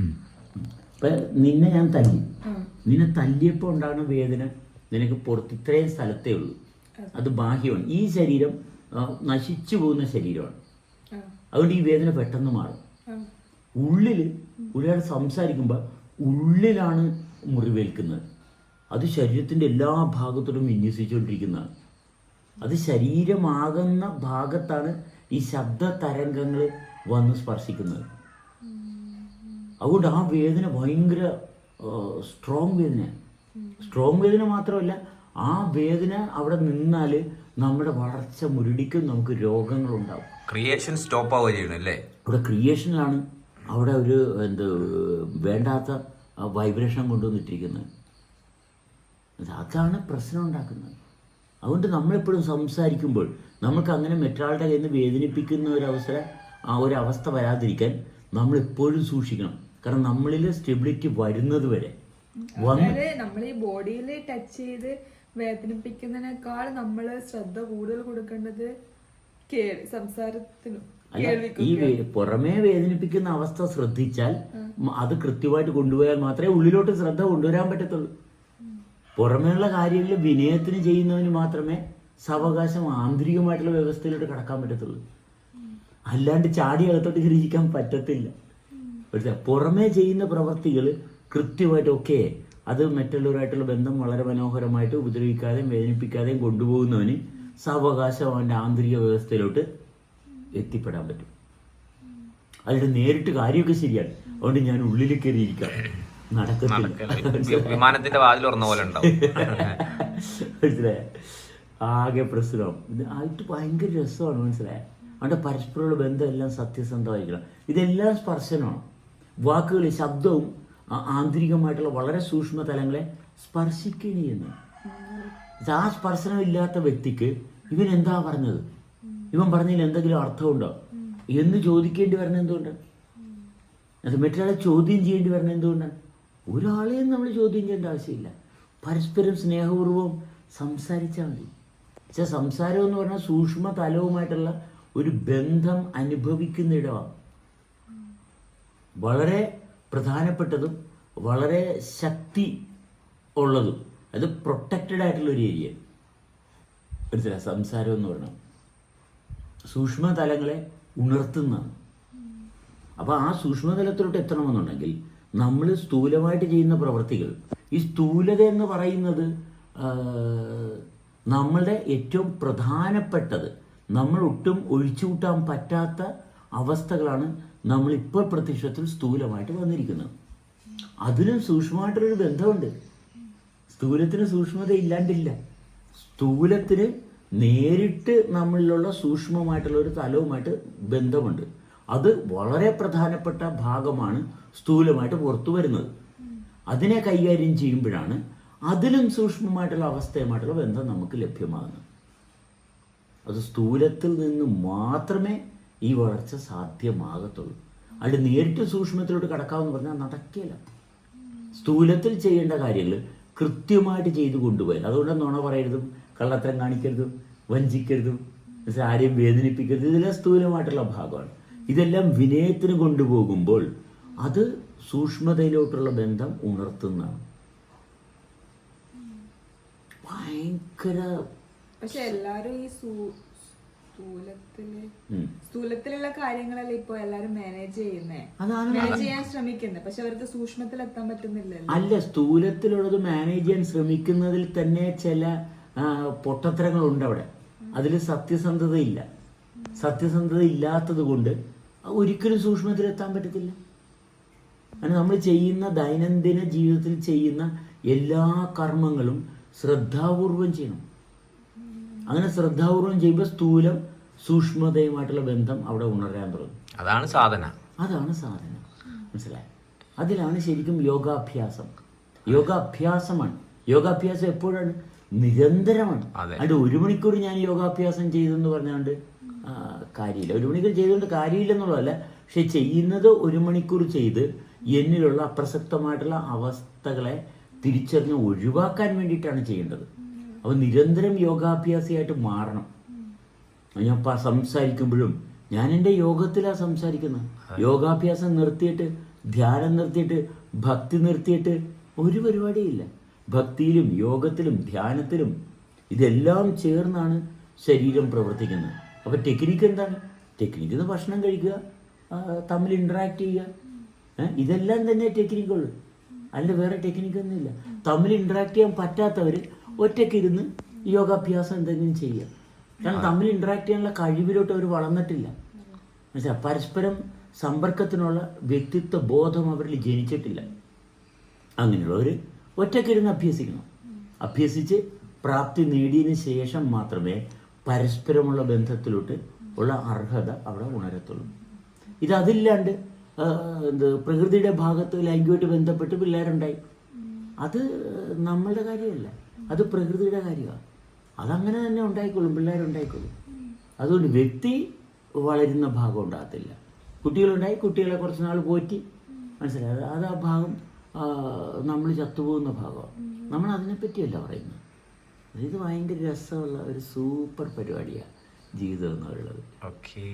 ഇപ്പൊ നിന്നെ ഞാൻ തല്ലി. നിന്നെ തല്ലിയപ്പോൾ ഉണ്ടാകുന്ന വേദന നിനക്ക് പുറത്ത് ഇത്രയും സ്ഥലത്തേ ഉള്ളൂ. അത്. ബാഹ്യമാണ്. ഈ ശരീരം നശിച്ചു പോകുന്ന ശരീരമാണ്. അതുകൊണ്ട് ഈ വേദന പെട്ടെന്ന് മാറും. ഉള്ളിൽ ഒരാൾ സംസാരിക്കുമ്പോൾ ഉള്ളിലാണ് മുറിവേൽക്കുന്നത്. അത് ശരീരത്തിന്റെ എല്ലാ ഭാഗത്തോടും വിന്യസിച്ചുകൊണ്ടിരിക്കുന്നതാണ്. അത് ശരീരമാകുന്ന ഭാഗത്താണ് ഈ ശബ്ദ തരംഗങ്ങൾ വന്ന് സ്പർശിക്കുന്നത്. അതുകൊണ്ട് ആ വേദന ഭയങ്കര സ്ട്രോങ് വേദനയാണ് സ്ട്രോങ് വേദന മാത്രമല്ല ആ വേദന അവിടെ നിന്നാൽ നമ്മുടെ വളർച്ച മുരടിക്കും നമുക്ക് രോഗങ്ങളുണ്ടാവും. ക്രിയേഷൻ സ്റ്റോപ്പ് ആവുക ചെയ്യണം അല്ലേ? അവിടെ ക്രിയേഷനിലാണ് അവിടെ ഒരു എന്ത് വേണ്ടാത്ത വൈബ്രേഷൻ കൊണ്ടുവന്നിട്ടിരിക്കുന്നത്. അതാണ് പ്രശ്നം ഉണ്ടാക്കുന്നത്. അതുകൊണ്ട് നമ്മളെപ്പോഴും സംസാരിക്കുമ്പോൾ നമുക്ക് അങ്ങനെ മറ്റൊരാളുടെ കയ്യിൽ നിന്ന് വേദനിപ്പിക്കുന്ന ഒരു അവസരം ആ ഒരു അവസ്ഥ വരാതിരിക്കാൻ നമ്മളെപ്പോഴും സൂക്ഷിക്കണം. കാരണം നമ്മളിൽ സ്റ്റെബിലിറ്റി വരുന്നത് വരെ. നമ്മളീ അതായത് നമ്മൾ ഈ ബോഡിയിൽ ടച്ച് ചെയ്ത് വേദനിപ്പിക്കുന്നതിനേക്കാൾ നമ്മൾ ശ്രദ്ധ കൂടുതൽ കൊടുക്കേണ്ടത് സംസാരത്തിനും ഈ പുറമേ വേദനിപ്പിക്കുന്ന അവസ്ഥ ശ്രദ്ധിച്ചാൽ അത് കൃത്യമായിട്ട് കൊണ്ടുപോയാൽ മാത്രമേ ഉള്ളിലോട്ട് ശ്രദ്ധ കൊണ്ടുവരാൻ പറ്റത്തുള്ളൂ. പുറമേയുള്ള കാര്യങ്ങളിൽ വിനയത്തിന് ചെയ്യുന്നവന് മാത്രമേ സാവകാശം ആന്തരികമായിട്ടുള്ള വ്യവസ്ഥയിലോട്ട് കടക്കാൻ പറ്റത്തുള്ളൂ. അല്ലാണ്ട് ചാടി അകത്തോട്ട് ഗ്രഹിക്കാൻ പറ്റത്തില്ല. പക്ഷേ പുറമേ ചെയ്യുന്ന പ്രവൃത്തികൾ കൃത്യമായിട്ട് ഒക്കെ അത് മറ്റുള്ളവരായിട്ടുള്ള ബന്ധം വളരെ മനോഹരമായിട്ട് ഉപദ്രവിക്കാതെയും വേദനിപ്പിക്കാതെയും കൊണ്ടുപോകുന്നവന് സാവകാശം അവന്റെ ആന്തരിക വ്യവസ്ഥയിലോട്ട് എത്തിപ്പെടാൻ പറ്റും. അതിന്റെ നേരിട്ട് കാര്യമൊക്കെ ശരിയാണ്. അതുകൊണ്ട് ഞാൻ ഉള്ളിൽ കയറിയിരിക്കാം. വിമാനത്തിന്റെ വാതിൽ പോലെ മനസ്സിലായ? ആകെ പ്രശ്നം. ആയിട്ട് ഭയങ്കര രസമാണ് മനസ്സിലായ? അവിടെ പരസ്പരമുള്ള ബന്ധം എല്ലാം സത്യസന്ധമായിരിക്കണം. ഇതെല്ലാം സ്പർശനമാണ്. വാക്കുകൾ ശബ്ദവും ആന്തരികമായിട്ടുള്ള വളരെ സൂക്ഷ്മ തലങ്ങളെ സ്പർശിക്കണിയെന്ന് ആ സ്പർശനം ഇല്ലാത്ത വ്യക്തിക്ക് ഇവൻ എന്താ പറഞ്ഞത്? ഇവൻ പറഞ്ഞതിൽ എന്തെങ്കിലും അർത്ഥമുണ്ടോ? എന്ന് ചോദിക്കേണ്ടി വരണ എന്തുകൊണ്ട്? അത് മറ്റൊരാളെ ചോദ്യം ചെയ്യേണ്ടി വരണ എന്തുകൊണ്ടാണ് ഒരാളെയും നമ്മൾ ചോദ്യം ചെയ്യേണ്ട ആവശ്യമില്ല. പരസ്പരം സ്നേഹപൂർവം സംസാരിച്ചാൽ മതി. പക്ഷെ സംസാരം എന്ന് പറഞ്ഞാൽ സൂക്ഷ്മ തലവുമായിട്ടുള്ള ഒരു ബന്ധം അനുഭവിക്കുന്ന ഇടമാണ് വളരെ പ്രധാനപ്പെട്ടതും വളരെ ശക്തി ഉള്ളതും. അത് പ്രൊട്ടക്റ്റഡ് ആയിട്ടുള്ള ഒരു ഏരിയ മനസ്സില സംസാരം എന്ന് പറഞ്ഞാൽ സൂക്ഷ്മ തലങ്ങളെ ഉണർത്തുന്നതാണ്. അപ്പോൾ ആ സൂക്ഷ്മതലത്തിലോട്ട് എത്തണമെന്നുണ്ടെങ്കിൽ നമ്മൾ സ്ഥൂലമായിട്ട് ചെയ്യുന്ന പ്രവൃത്തികൾ ഈ സ്ഥൂലത എന്ന് പറയുന്നത് നമ്മളുടെ ഏറ്റവും പ്രധാനപ്പെട്ടത് നമ്മൾ ഒട്ടും ഒഴിച്ചുകൂട്ടാൻ പറ്റാത്ത അവസ്ഥകളാണ് നമ്മൾ ഇപ്പോൾ പ്രത്യക്ഷത്തിൽ സ്ഥൂലമായിട്ട് വന്നിരിക്കുന്നത് അതിനും സൂക്ഷ്മമായിട്ടൊരു ബന്ധമുണ്ട്. സ്ഥൂലത്തിന് സൂക്ഷ്മത ഇല്ലാണ്ടില്ല. സ്ഥൂലത്തിന് നേരിട്ട് നമ്മളിലുള്ള സൂക്ഷ്മമായിട്ടുള്ള ഒരു തലവുമായിട്ട് ബന്ധമുണ്ട്. അത് വളരെ പ്രധാനപ്പെട്ട ഭാഗമാണ് സ്ഥൂലമായിട്ട് പുറത്തു വരുന്നത്. അതിനെ കൈകാര്യം ചെയ്യുമ്പോഴാണ് അതിലും സൂക്ഷ്മമായിട്ടുള്ള അവസ്ഥയുമായിട്ടുള്ള ബന്ധം നമുക്ക് ലഭ്യമാകുന്നത്. അത് സ്ഥൂലത്തിൽ നിന്ന് മാത്രമേ ഈ വളർച്ച സാധ്യമാകത്തുള്ളൂ. അത് നേരിട്ട് സൂക്ഷ്മത്തിലോട്ട് കടക്കാമെന്ന് പറഞ്ഞാൽ നടക്കില്ല സ്ഥൂലത്തിൽ ചെയ്യേണ്ട കാര്യങ്ങൾ കൃത്യമായിട്ട് ചെയ്തു കൊണ്ടുപോയാൽ അതുകൊണ്ട് നുണ പറയരുതും കള്ളത്തരം കാണിക്കരുതും വഞ്ചിക്കരുതും ആരെയും വേദനിപ്പിക്കരുത് ഇതെല്ലാം സ്ഥൂലമായിട്ടുള്ള ഭാഗമാണ്. ഇതെല്ലാം വിനയത്തിന് കൊണ്ടുപോകുമ്പോൾ അത് സൂക്ഷ്മതയിലോട്ടുള്ള ബന്ധം ഉണർത്തുന്നതാണ്. ഭയങ്കര പക്ഷെ എല്ലാരും ഈ. സ്ഥൂലത്തിലുള്ള കാര്യങ്ങളല്ലേ ഇപ്പൊ എല്ലാരും മാനേജ് ചെയ്യുന്നേ? മാനേജ് ചെയ്യാൻ ശ്രമിക്കുന്നത് പക്ഷെ അവർക്ക് സൂക്ഷ്മത്തിൽ എത്താൻ പറ്റുന്നില്ല അല്ല സ്ഥൂലത്തിലുള്ളത് മാനേജ് ചെയ്യാൻ ശ്രമിക്കുന്നതിൽ തന്നെ ചില പൊട്ടത്തരങ്ങൾ ഉണ്ട് അവിടെ. അതിൽ സത്യസന്ധത ഇല്ല സത്യസന്ധത ഇല്ലാത്തത് കൊണ്ട് ഒരിക്കലും സൂക്ഷ്മത്തിൽ എത്താൻ പറ്റത്തില്ല. അങ്ങനെ നമ്മൾ ചെയ്യുന്ന ദൈനംദിന ജീവിതത്തിൽ ചെയ്യുന്ന എല്ലാ കർമ്മങ്ങളും ശ്രദ്ധാപൂർവം ചെയ്യണം. അങ്ങനെ ശ്രദ്ധാപൂർവം ചെയ്യുമ്പോൾ സ്ഥൂലം സൂക്ഷ്മതയുമായിട്ടുള്ള ബന്ധം അവിടെ ഉണരാൻ തുടങ്ങും. അതാണ് സാധന. അതാണ് സാധന. മനസ്സിലായി? അതിലാണ് ശരിക്കും യോഗാഭ്യാസം. യോഗാഭ്യാസമാണ്. യോഗാഭ്യാസം എപ്പോഴാണ്? നിരന്തരമാണ്. അതെ. ഒരു മണിക്കൂർ ഞാൻ യോഗാഭ്യാസം ചെയ്തെന്ന് പറഞ്ഞുകൊണ്ട് ആ, കാര്യമില്ല. ഒരു മണിക്കൂർ ചെയ്തുകൊണ്ട് കാര്യമില്ലെന്നുള്ളതല്ല. പക്ഷെ ചെയ്യുന്നത് ഒരു മണിക്കൂർ ചെയ്ത് എന്നിലുള്ള അപ്രസക്തമായിട്ടുള്ള അവസ്ഥകളെ തിരിച്ചറിഞ്ഞ് ഒഴിവാക്കാൻ വേണ്ടിയിട്ടാണ് ചെയ്യേണ്ടത്. അപ്പോൾ നിരന്തരം യോഗാഭ്യാസിയായിട്ട് മാറണം. ഞാൻ സംസാരിക്കുമ്പോഴും ഞാൻ എന്റെ യോഗത്തിലാ സംസാരിക്കുന്നത് യോഗാഭ്യാസം നിർത്തിയിട്ട് ധ്യാനം നിർത്തിയിട്ട് ഭക്തി നിർത്തിയിട്ട് ഒരു പരിപാടിയില്ല. ഭക്തിയിലും യോഗത്തിലും ധ്യാനത്തിലും ഇതെല്ലാം ചേർന്നാണ് ശരീരം പ്രവർത്തിക്കുന്നത്. അപ്പോൾ ടെക്നിക്ക് എന്താണ്? ടെക്നിക്ക് എന്ന് ഭക്ഷണം കഴിക്കുക തമ്മിൽ ഇൻട്രാക്ട് ചെയ്യുക. ഇതെല്ലാം തന്നെ ടെക്നിക്കുള്ളൂ അല്ല വേറെ ടെക്നിക്കൊന്നുമില്ല തമ്മിൽ ഇൻട്രാക്ട് ചെയ്യാൻ പറ്റാത്തവർ ഒറ്റയ്ക്കിരുന്ന് യോഗാഭ്യാസം എന്തെങ്കിലും ചെയ്യുക. കാരണം തമ്മിൽ ഇന്ററാക്ട് ചെയ്യാനുള്ള കഴിവിലോട്ട് അവർ വളർന്നിട്ടില്ല. മനസ്സിലാ? പരസ്പരം സമ്പർക്കത്തിനുള്ള വ്യക്തിത്വ ബോധം അവരിൽ ജനിച്ചിട്ടില്ല. അങ്ങനെയുള്ളവർ ഒറ്റയ്ക്കിരുന്ന് അഭ്യസിക്കണം. അഭ്യസിച്ച് പ്രാപ്തി നേടിയതിന് ശേഷം മാത്രമേ പരസ്പരമുള്ള ബന്ധത്തിലോട്ട് ഉള്ള അർഹത അവിടെ ഉണരത്തുള്ളൂ. ഇതതില്ലാണ്ട് എന്ത് പ്രകൃതിയുടെ ഭാഗത്ത് ലൈംഗികമായിട്ട് ബന്ധപ്പെട്ട് പിള്ളേരുണ്ടായി. അത് നമ്മളുടെ കാര്യമല്ല. അത് പ്രകൃതിയുടെ കാര്യമാണ് അതങ്ങനെ തന്നെ ഉണ്ടായിക്കോളും പിള്ളേരുണ്ടായിക്കോളും. അതുകൊണ്ട് വ്യക്തി വളരുന്ന ഭാഗം ഉണ്ടാകത്തില്ല. കുട്ടികളുണ്ടായി കുട്ടികളെ കുറച്ച് നാൾ പോറ്റി. മനസ്സിലായത് അത് ആ ഭാഗം നമ്മൾ ചത്തുപോകുന്ന ഭാഗമാണ് നമ്മൾ അതിനെപ്പറ്റിയല്ല പറയുന്നത്. ഇത് ഭയങ്കര രസമുള്ള ഒരു സൂപ്പർ പരിപാടിയാണ് ജീവിതം എന്നുള്ളത്. ഓക്കേ.